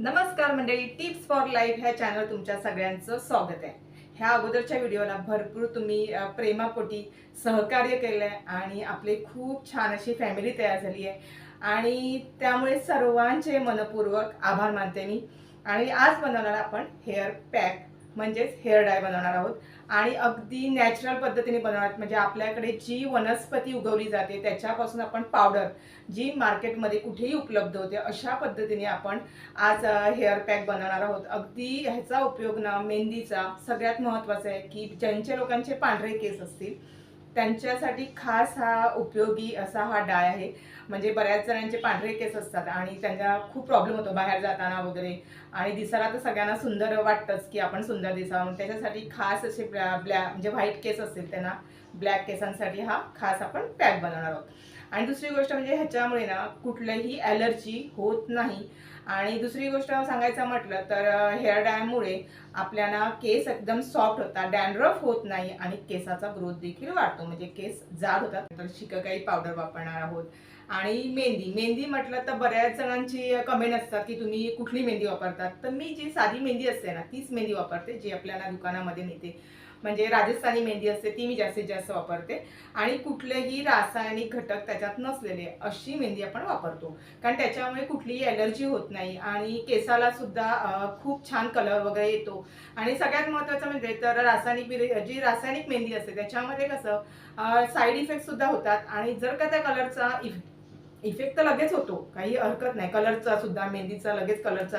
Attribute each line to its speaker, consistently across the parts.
Speaker 1: नमस्कार मंडळी tips for life ह्या चॅनल तुमच्या सगळ्यांचं स्वागत आहे. ह्या अगोदरच्या व्हिडिओला भरपूर तुम्ही प्रेमापोटी सहकार्य केलं आहे आणि आपली खूप छान अशी फॅमिली तयार झाली आहे. आणि त्यामुळे सर्वांचे मनपूर्वक आभार मानते मी. आणि आज बनवणार आपण हेअर पॅक म्हणजेच हेअर डाय बनवणार आहोत. आणि अगदी नॅचरल पद्धतीने बनवणार म्हणजे आपल्याकडे जी वनस्पती उगवली जाते त्याच्यापासून आपण पावडर जी मार्केटमध्ये कुठेही उपलब्ध होते अशा पद्धतीने आपण आज हेअर पॅक बनवणार आहोत. अगदी ह्याचा उपयोग ना मेहंदीचा सगळ्यात महत्त्वाचा आहे की ज्यांच्या लोकांचे पांढरे केस असतील त्यांच्यासाठी खास हा उपयोगी असा हा डाय आहे. म्हणजे बऱ्याच जणांचे पांढरे केस असतात आणि त्यांना खूप प्रॉब्लेम होतो बाहेर जाताना वगैरे. आणि दिसायला तर सगळ्यांना सुंदर वाटतंच की आपण सुंदर दिसावं. त्याच्यासाठी खास असे ब्लॅ ब्लॅ- म्हणजे व्हाईट केस असतील त्यांना ब्लॅक केसांसाठी हा खास आपण पॅक बनवणार आहोत. आणि दुसरी गोष्ट म्हणजे ह्याच्यामुळे ना कुठलंही ॲलर्जी होत नाही. आणि दुसरी गोष्ट सांगायचं म्हटलं तर हेअर डायमुळे आपल्याला केस एकदम सॉफ्ट होतात डॅन्ड्रफ होत नाही आणि केसाचा ग्रोथ देखील वाढतो. म्हणजे केस जाड होतात तर शिककाई पावडर वापरणार आहोत. आणि मेहंदी मेहंदी म्हटलं तर बऱ्याच जणांची कमेंट असतात की तुम्ही कुठली मेहंदी वापरतात. तर मी जी साधी मेहंदी असते ना तीच मेहंदी वापरते जी आपल्याला दुकानामध्ये नेते. म्हणजे राजस्थानी मेहंदी असते ती मी जास्तीत जास्त वापरते. आणि कुठलेही रासायनिक घटक त्याच्यात नसलेले अशी मेहंदी आपण वापरतो. कारण त्याच्यामुळे कुठलीही ॲलर्जी होत नाही आणि केसाला सुद्धा खूप छान कलर वगैरे येतो. आणि सगळ्यात महत्त्वाचं म्हणजे तर रासायनिक जी रासायनिक मेहंदी असते त्याच्यामध्ये कसं साईड इफेक्ट सुद्धा होतात. आणि जर का त्या कलरचा इफेक्ट तर लगेच होतो. काही हरकत नाही. कलरचा सुद्धा मेहंदीचा लगेच कलरचा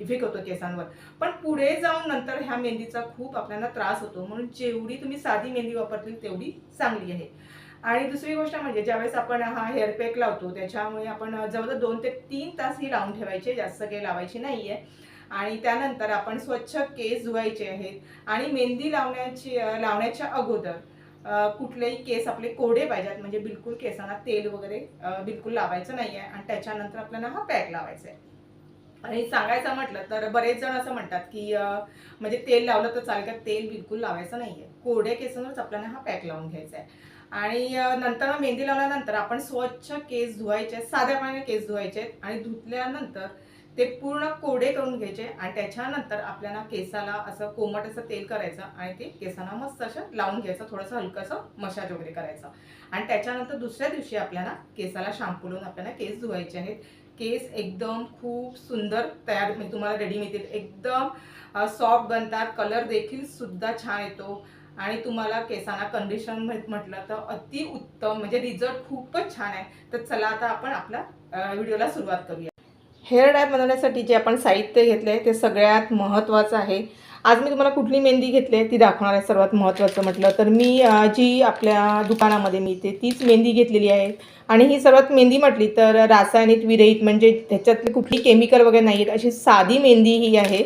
Speaker 1: इफेक्ट होतो केसांवर. पण पुढे जाऊन नंतर ह्या मेहंदीचा खूप आपल्याला त्रास होतो. म्हणून जेवढी तुम्ही साधी मेहंदी वापरतील तेवढी चांगली आहे. आणि दुसरी गोष्ट म्हणजे ज्यावेळेस आपण हा हेअर पॅक लावतो त्याच्यामुळे आपण जवळजवळ दोन ते तीन तास ही लावून ठेवायचे. जास्त काही लावायची नाही आहे आणि त्यानंतर आपण स्वच्छ केस धुवायचे आहेत. आणि मेहंदी लावण्याची लावण्याच्या अगोदर कुठलेही केस आपले कोडे पाहिजेत. म्हणजे बिलकुल केसांना तेल वगैरे बिलकुल लावायचं नाही आहे आणि त्याच्यानंतर आपल्याला हा पॅक लावायचा आहे. आणि सांगायचं म्हटलं तर बरेच जण असं म्हणतात की म्हणजे तेल लावलं तर चालेल का तेल बिलकुल लावायचं नाही आहे कोरड्या केसांवरच आपल्याला हा पॅक लावून घ्यायचा आहे. आणि नंतर मेहंदी लावल्यानंतर आपण स्वच्छ केस धुवायचे आहेत, साध्या पाण्याने केस धुवायचे आहेत आणि धुतल्यानंतर ते पूर्ण कोरडे करून घ्यायचे आणि त्याच्यानंतर आपल्याला केसाला असं कोमट असं तेल करायचं आणि ते केसांना मस्त असं लावून घ्यायचं थोडंसं हलकंसं मसाज वगैरे करायचं. आणि त्याच्यानंतर दुसऱ्या दिवशी आपल्याला केसाला शॅम्पू लावून आपल्याला केस धुवायचे आहेत. केस एकदम खूप सुंदर तयार म्हणजे तुम्हाला रेडी मिळतील. एकदम सॉफ्ट बनतात. कलर देखील सुद्धा छान येतो. आणि तुम्हाला केसांना कंडिशन म्हटलं तर अति उत्तम म्हणजे रिझल्ट खूपच छान आहे. तर चला आता आपण आपला व्हिडिओला सुरुवात करूया. हेअर डाय बनवण्यासाठी जे आपण साहित्य घेतले ते सगळ्यात महत्त्वाचं आहे. आज मी तुम्हाला कुठली मेहंदी घेतली आहे ती दाखवणार आहे सर्वात महत्त्वाचं म्हटलं तर मी जी आपल्या दुकानामध्ये मिळते तीच मेहंदी घेतलेली आहे. आणि ही सर्वात मेहंदी म्हटली तर रासायनिक विरहित म्हणजे त्याच्यातले कुठली केमिकल वगैरे नाही आहेत अशी साधी मेहंदी ही आहे.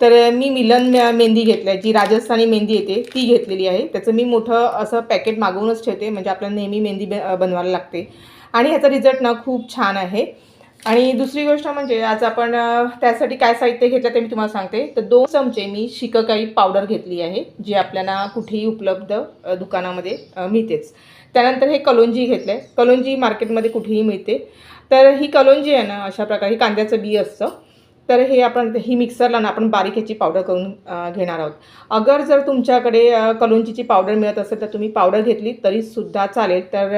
Speaker 1: तर मी मिलन मेहंदी घेतली आहे जी राजस्थानी मेहंदी येते ती घेतलेली आहे. त्याचं मी मोठं असं पॅकेट मागवूनच ठेवते म्हणजे आपल्याला नेहमी मेहंदी बनवायला लागते. आणि ह्याचा रिझल्ट ना खूप छान आहे. आणि दुसरी गोष्ट म्हणजे आज आपण त्यासाठी काय साहित्य घेतलं ते मी तुम्हाला सांगते. तर दोन चमचे मी शिककाई पावडर घेतली आहे जी आपल्याला कुठेही उपलब्ध दुकानामध्ये मिळतेच. त्यानंतर हे कलोंजी घेतलं आहे कलोंजी मार्केटमध्ये कुठेही मिळते. तर ही कलोंजी आहे ना अशा प्रकारे कांद्याचं बी असतं. तर हे आपण ही मिक्सरला ना आपण बारीक ह्याची पावडर करून घेणार आहोत. अगर जर तुमच्याकडे कलोंचीची कलोंजीची पावडर मिळत असेल तर तुम्ही पावडर घेतली तरीसुद्धा चालेल. तर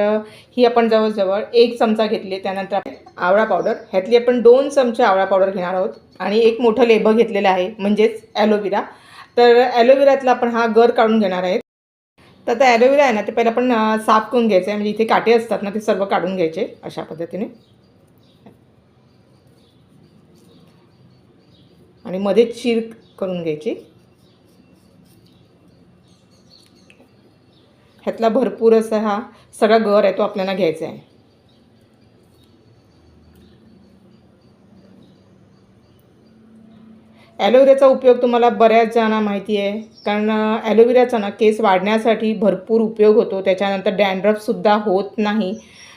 Speaker 1: ही आपण जवळजवळ एक चमचा घेतली त्यानंतर आवळा पावडर ह्यातली आपण दोन चमचे आवळा पावडर घेणार आहोत. आणि एक मोठं लेबं घेतलेलं आहे म्हणजेच ॲलोविरा तर ॲलोविरातला आपण हा गर काढून घेणार आहे. तर आता ॲलोवेरा आहे ना ते पहिलं आपण साफ करून घ्यायचं आहे. म्हणजे इथे काटे असतात ना ते सर्व काढून घ्यायचे अशा पद्धतीने. आणि मध्ये चीर करून घ्यायची. ह्यातला भरपूर असा हा सगळा गर आहे तो आपल्याला घ्यायचा आहे. ॲलोवेराचा उपयोग तुम्हाला बऱ्याच जणांना माहिती आहे. कारण ॲलोवेराचा ना केस वाढण्यासाठी भरपूर उपयोग होतो. त्याच्यानंतर डॅन्ड्रफसुद्धा होत नाही.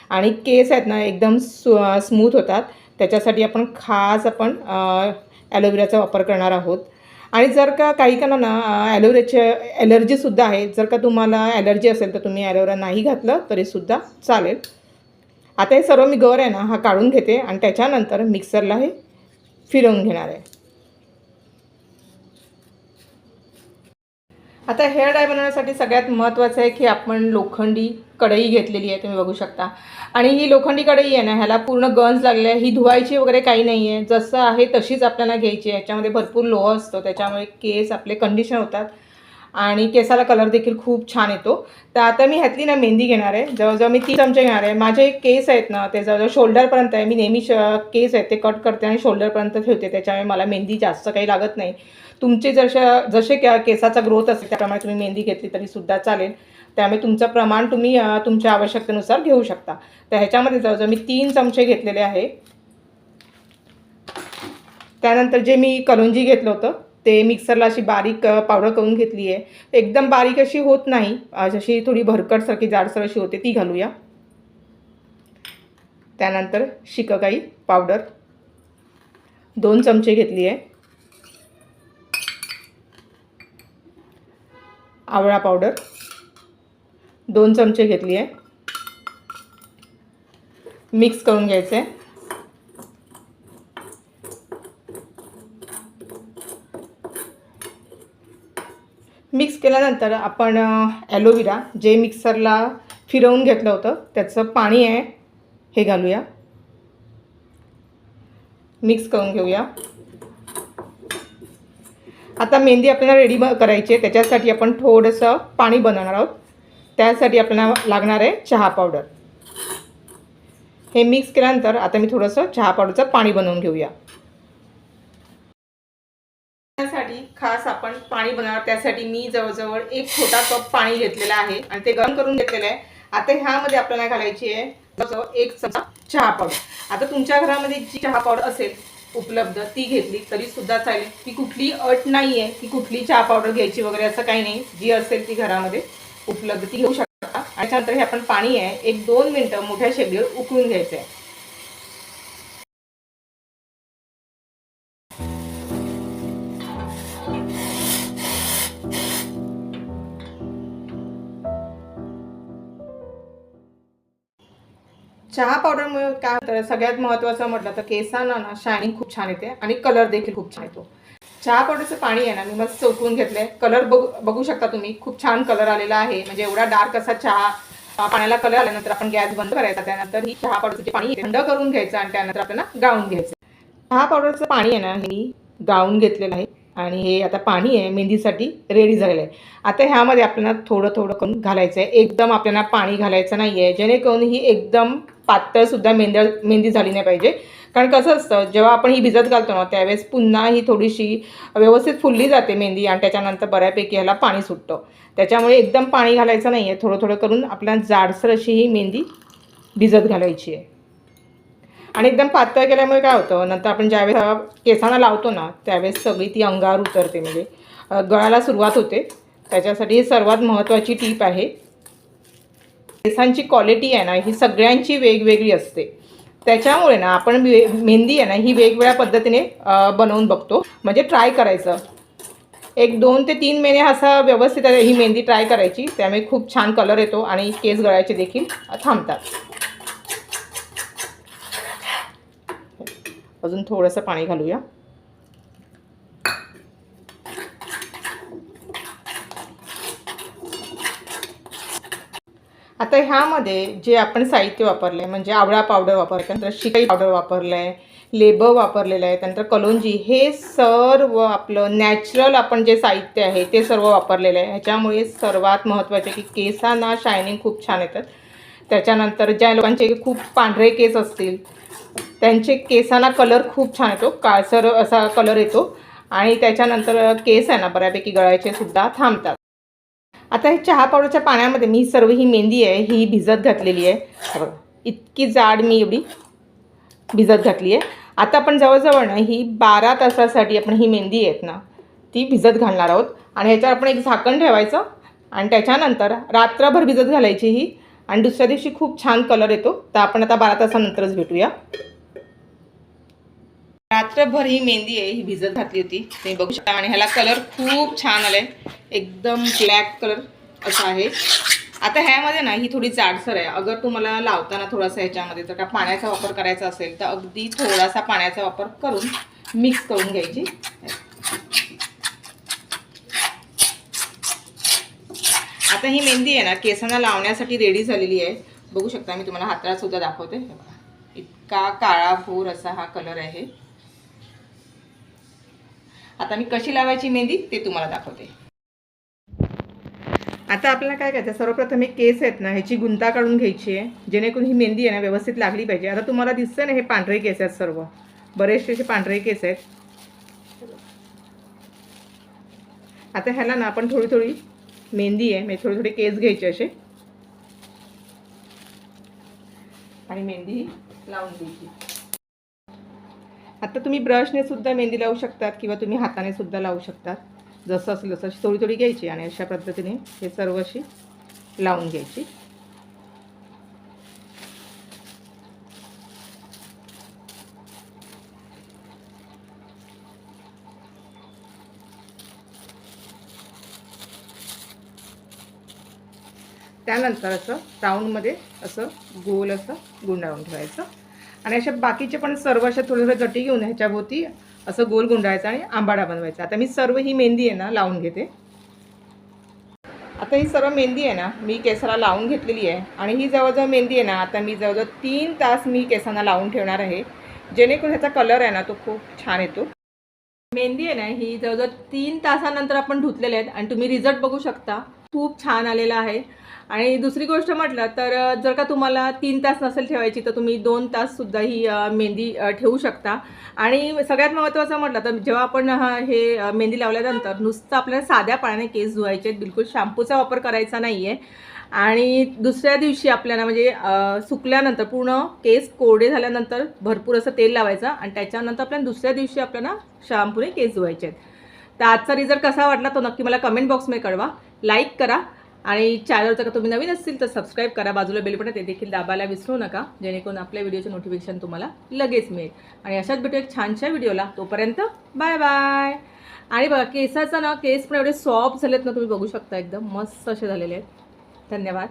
Speaker 1: आणि केस आहेत ना एकदम सु स्मूथ होतात. त्याच्यासाठी आपण खास आपण ॲलोवेराचा वापर करणार आहोत. आणि जर का काही कानांना ॲलोवेराचे ॲलर्जीसुद्धा आहे जर का तुम्हाला ॲलर्जी असेल तर तुम्ही ॲलोवेरा नाही घातलं तरीसुद्धा चालेल. आता हे सर्व मी गर आहे ना हा काढून घेते आणि त्याच्यानंतर मिक्सरला हे फिरवून घेणार आहे. आता हेअर डाय बनवण्यासाठी सगळ्यात महत्त्वाचं आहे की आपण लोखंडी कढई घेतलेली आहे तुम्ही बघू शकता. आणि ही लोखंडी कढई आहे ना ह्याला पूर्ण गंज लागले आहे. ही धुवायची वगैरे काही नाही आहे. जसं आहे तशीच आपल्याला घ्यायची आहे. याच्यामध्ये भरपूर लोह असतो. त्याच्यामुळे केस आपले कंडिशन होतात. आणि केसाला कलर देखील खूप छान येतो. तर आता मी ह्यातली ना मेहंदी घेणार आहे. जवळजवळ मी तीन चमचे घेणार आहे. माझे केस आहेत ना ते जवळजवळ शोल्डरपर्यंत आहे. मी नेहमी श केस आहेत ते कट करते आणि शोल्डरपर्यंत ठेवते. त्याच्यामुळे मला मेहंदी जास्त काही लागत नाही. तुमचे जशा जसे के केसाचा ग्रोथ असेल त्याप्रमाणे तुम्ही मेहंदी घेतली तरीसुद्धा चालेल. त्यामुळे तुमचं प्रमाण तुम्ही तुमच्या आवश्यकतेनुसार घेऊ शकता. तर ह्याच्यामध्ये जवळजवळ मी तीन चमचे घेतलेले आहे. त्यानंतर जे मी कलोंजी घेतलं होतं ते मिक्सरला अशी बारीक पावडर करून घेतली आहे. एकदम बारीक अशी होत नाही. जशी थोडी भरकटसारखी जाडसर अशी होते ती घालूया. त्यानंतर शिककाई पावडर. दोन चमचे घेतली आहे. आवळा पावडर. दोन चमचे घेतली आहे. मिक्स करून घ्यायचं. आहे मिक्स केल्यानंतर आपण ॲलोविरा जे मिक्सरला फिरवून घेतलं होतं त्याचं पाणी आहे हे घालूया. मिक्स करून घेऊया. आता मेहंदी आपल्याला रेडी ब करायची आहे. त्याच्यासाठी आपण थोडंसं पाणी बनवणार आहोत. त्यासाठी आपल्याला लागणार आहे चहा पावडर हे मिक्स केल्यानंतर आता मी थोडंसं चहा पावडरचं पाणी बनवून घेऊया त्यासाठी खास आपण पाणी बनवणार त्यासाठी मी जवळजवळ एक छोटा कप पाणी घेतलेला आहे आणि ते गरम करून घेतलेलं आहे. आता ह्यामध्ये आपल्याला घालायची आहे? जवळजवळ एक चमचा चहा पावडर. आता तुमच्या घरामध्ये जी चहा पावडर असेल उपलब्ध ती घेतली तरी सुद्धा चालेल. ती कुठली अट नाही आहे की कुठली चहा पावडर घ्यायची वगैरे असं काही नाही. जी असेल ती घरामध्ये उपलब्ध ती घेऊ शकता. आणि त्यानंतर हे आपण पाणी आहे एक दोन मिनटं मोठ्या शेगडीवर उकळून घ्यायचं आहे चहा पावडरमुळे काय होतं? सगळ्यात महत्त्वाचं म्हटलं तर केसांना ना शायनिंग खूप छान येते आणि कलर देखील खूप छान येतो. चहा पावडरचं पाणी आहे ना मी मस्त उकळून घेतलंय. कलर बघू बघू शकता तुम्ही. खूप छान कलर आलेला आहे. म्हणजे एवढा डार्क असा चहा पाण्याला कलर आल्यानंतर आपण गॅस बंद करायचा त्यानंतर ही चहा पावडरचं पाणी थंड करून घ्यायचं आणि त्यानंतर आपल्याला गाळून घ्यायचं. चहा पावडरचं पाणी आहे ना मी गाळून घेतलेलं आहे. आणि हे आता पाणी आहे मेहंदीसाठी रेडी झालेलं आहे. आता ह्यामध्ये आपल्याला थोडं थोडं करून घालायचं आहे एकदम आपल्याला पाणी घालायचं नाही आहे जेणेकरून ही एकदम पातळसुद्धा मेहंदी मेहंदी झाली नाही पाहिजे. कारण कसं असतं जेव्हा आपण ही भिजत घालतो ना त्यावेळेस पुन्हा ही थोडीशी व्यवस्थित फुलली जाते मेहंदी आणि त्याच्यानंतर बऱ्यापैकी ह्याला पाणी सुटतं. त्याच्यामुळे एकदम पाणी घालायचं नाही आहे थोडं थोडं करून आपल्याला जाडसर अशी ही मेहंदी भिजत घालायची आहे. आणि एकदम पातळ केल्यामुळे काय होतं नंतर आपण ज्यावेळेस केसांना लावतो ना त्यावेळेस सगळी ती अंगावर उतरते. म्हणजे गळाला सुरुवात होते. त्याच्यासाठी सर्वात महत्त्वाची टीप आहे. केसांची क्वालिटी आहे ना ही सगळ्यांची वेगवेगळी असते. त्याच्यामुळे ना आपण मेहंदी आहे ना ही वेगवेगळ्या पद्धतीने बनवून बघतो. म्हणजे ट्राय करायचं. एक दोन ते तीन महिने असा व्यवस्थित ही मेहंदी ट्राय करायची. त्यामुळे खूप छान कलर येतो आणि केस गळायचे देखील थांबतात. अजून थोडंसं पाणी घालूया. आता ह्यामध्ये जे आपण साहित्य वापरलं आहे म्हणजे आवळा पावडर वापरलं त्यानंतर शिकाई पावडर वापरलं आहे लेब वापरलेलं आहे त्यानंतर कलोंजी हे सर्व आपलं नॅचरल आपण जे साहित्य आहे ते सर्व वापरलेलं आहे. ह्याच्यामुळे सर्वात महत्त्वाचे की केसांना शायनिंग खूप छान येतात. त्याच्यानंतर ज्या लोकांचे खूप पांढरे केस असतील त्यांचे केसांना कलर खूप छान येतो. काळसर असा कलर येतो. आणि त्याच्यानंतर केस आहे ना बऱ्यापैकी गळायचे सुद्धा थांबतात. आता हे चहा पावडरच्या पाण्यामध्ये मी सर्व ही मेहंदी आहे ही भिजत घातलेली आहे. इतकी जाड मी एवढी भिजत घातली आहे. आता आपण जवळजवळ ना ही बारा तासासाठी आपण ही मेहंदी आहेत ना ती भिजत घालणार आहोत. आणि ह्याच्यावर आपण एक झाकण ठेवायचं आणि त्याच्यानंतर रात्रभर भिजत घालायची ही. आणि दुसऱ्या दिवशी खूप छान कलर येतो. तर आपण आता बारा तासानंतरच भेटूया. रात्रभर ही मेहंदी आहे ही भिजत घातली होती. तुम्ही बघू शकता. आणि ह्याला कलर खूप छान आलाय. एकदम ब्लॅक कलर असा आहे. आता ह्यामध्ये ना ही थोडी जाडसर आहे. अगर तुम्हाला लावताना थोडासा ह्याच्यामध्ये जर का पाण्याचा वापर करायचा असेल तर अगदी थोडासा पाण्याचा वापर करून मिक्स करून घ्यायची. आता ही मेहंदी आहे ना केसांना लावण्यासाठी रेडी झालेली आहे. बघू शकता मी तुम्हाला हाताला सुद्धा दाखवते. इतका काळा भोर असा हा कलर आहे. आता मी कशी लावायची मेहंदी ते तुम्हाला दाखवते. आता आपल्याला काय करायचं सर्वप्रथम हे केस आहेत ना ह्याची गुंता काढून घ्यायची आहे. जेणेकरून ही मेहंदी आहे ना व्यवस्थित लागली पाहिजे. आता तुम्हाला दिसतंय ना हे पांढरे केस आहेत सर्व. बरेचसे असे पांढरे केस आहेत. आता ह्याला ना आपण थोडी थोडी मेहंदी आहे. म्हणजे थोडे थोडे केस घ्यायचे असे. आणि मेहंदी लावून घ्यायची. आता तुम्ही ब्रशने सुद्धा मेहंदी लावू शकतात किंवा तुम्ही हाताने सुद्धा लावू शकतात. जसं असेल तसं थोडी थोडी घ्यायची आणि अशा पद्धतीने हे सर्व अशी लावून घ्यायची. त्यानंतर असं राऊंडमध्ये असं गोल असं गुंडाळून ठेवायचं. आणि अशा बाकीचे पण सर्व अशा थोडे थोडे गटी घेऊन ह्याच्याभोवती असं गोल गुंडाळायचं आणि आंबाडा बनवायचा. आता मी सर्व ही मेहंदी आहे ना लावून घेते. आता ही सर्व मेहंदी आहे ना मी केसाला लावून घेतलेली आहे. आणि ही जवळजवळ मेहंदी आहे ना आता मी जवळजवळ तीन तास मी केसांना लावून ठेवणार आहे. जेणेकरून ह्याचा कलर आहे ना तो खूप छान येतो. मेहंदी आहे ना ही जवळजवळ तीन तासानंतर आपण धुतलेले आहेत. आणि तुम्ही रिझल्ट बघू शकता. खूप छान आलेला आहे. आणि दुसरी गोष्ट म्हटलं तर जर का तुम्हाला तीन तास नसेल ठेवायची तर तुम्ही दोन ताससुद्धा ही मेहंदी ठेवू शकता. आणि सगळ्यात महत्त्वाचं म्हटलं तर जेव्हा आपण हे मेहंदी लावल्यानंतर नुसतं आपल्याला साध्या पाण्याने केस धुवायचे आहेत बिलकुल शॅम्पूचा वापर करायचा नाही आहे आणि दुसऱ्या दिवशी आपल्याला म्हणजे सुकल्यानंतर पूर्ण केस कोरडे झाल्यानंतर भरपूर असं तेल लावायचं आणि त्याच्यानंतर आपल्याला दुसऱ्या दिवशी आपल्याला शॅम्पूने केस धुवायचे आहेत. तर आजचा रिझल्ट कसा वाटला तो नक्की मला कमेंट बॉक्समध्ये कळवा. लाईक करा. आणि चॅनलचं जर का तुम्ही नवीन असतील तर सबस्क्राईब करा. बाजूला बेल बटन ते देखील दाबायला विसरू नका. जेणेकरून आपल्या व्हिडिओचे नोटिफिकेशन तुम्हाला लगेच मिळेल. आणि अशाच भेटू एक छानशा व्हिडिओला तोपर्यंत बाय बाय आणि बघा केसाचा ना केस पण एवढे सॉफ्ट झालेत ना तुम्ही बघू शकता. एकदम मस्त असे झालेले आहेत. धन्यवाद.